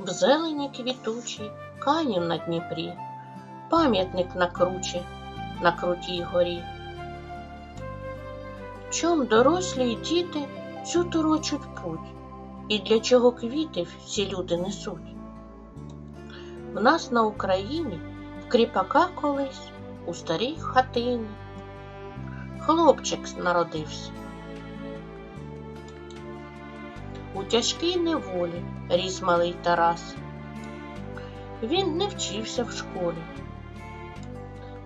в зелені квітучій, канів на Дніпрі, пам'ятник на кручі, на крутій горі. Чом дорослі й діти цю торочуть путь, і для чого квіти всі люди несуть? В нас на Україні в кріпака колись у старій хатині хлопчик народився. У тяжкій неволі ріс малий Тарас. Він не вчився в школі.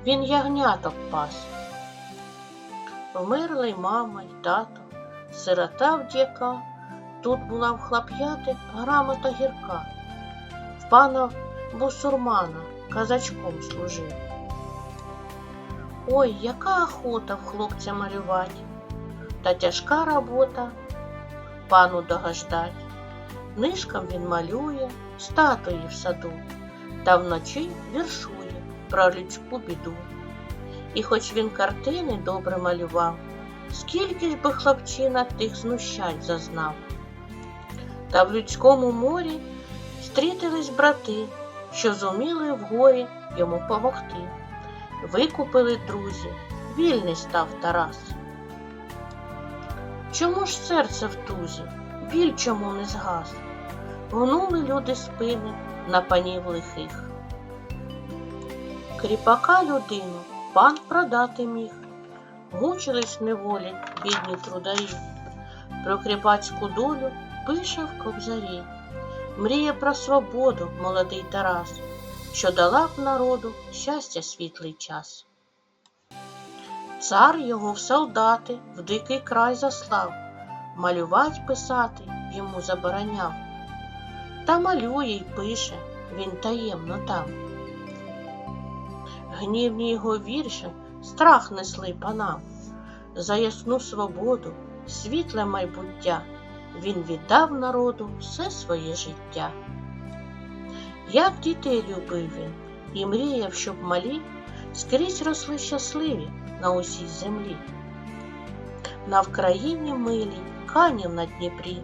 Він ягняток пас. Вмерли й мама, й тато, сирота в дяка. Тут була в хлоп'яти грамота гірка. В пана бусурмана казачком служив. Ой, яка охота в хлопця малювать, та тяжка робота пану догождать. Нишком він малює статуї в саду, та вночі віршує про людську біду. І хоч він картини добре малював, скільки ж би хлопчина тих знущань зазнав. Та в людському морі стрітились брати, що зуміли в горі йому помогти. Викупили друзі, вільний став Тарас. Чому ж серце в тузі, біль чому не згас? Гнули люди спини на панів лихих. Кріпака людину пан продати міг, мучились неволі бідні трударі. Про кріпацьку долю пише в кобзарі, мріє про свободу молодий Тарас, що дала б народу щастя світлий час. Цар його в солдати в дикий край заслав, малювать писати йому забороняв. Та малює й пише він таємно там. Гнівні його вірші страх несли панам, за ясну свободу, світле майбуття він віддав народу все своє життя. Як дітей любив він і мріяв, щоб малі скрізь росли щасливі на усій землі. На Вкраїні милій, канів на Дніпрі,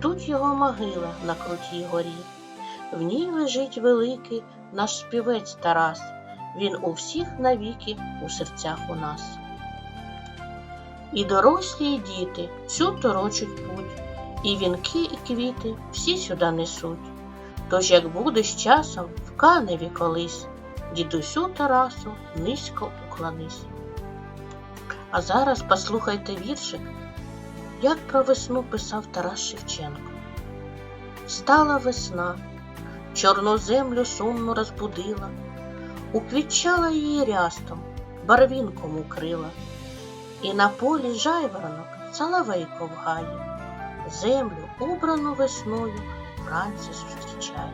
тут його могила на крутій горі. В ній лежить великий наш співець Тарас, він у всіх навіки у серцях у нас. І дорослі, і діти цю торочуть путь, і вінки, і квіти всі сюди несуть. Тож, як будеш часом в каневі колись, дідусю Тарасу низько уклонись. А зараз послухайте віршик, як про весну писав Тарас Шевченко. Стала весна, чорну землю сумно розбудила, уквітчала її рястом, барвінком укрила, і на полі жайворонок соловейко вгає, землю, убрану весною, вранці зустрічає.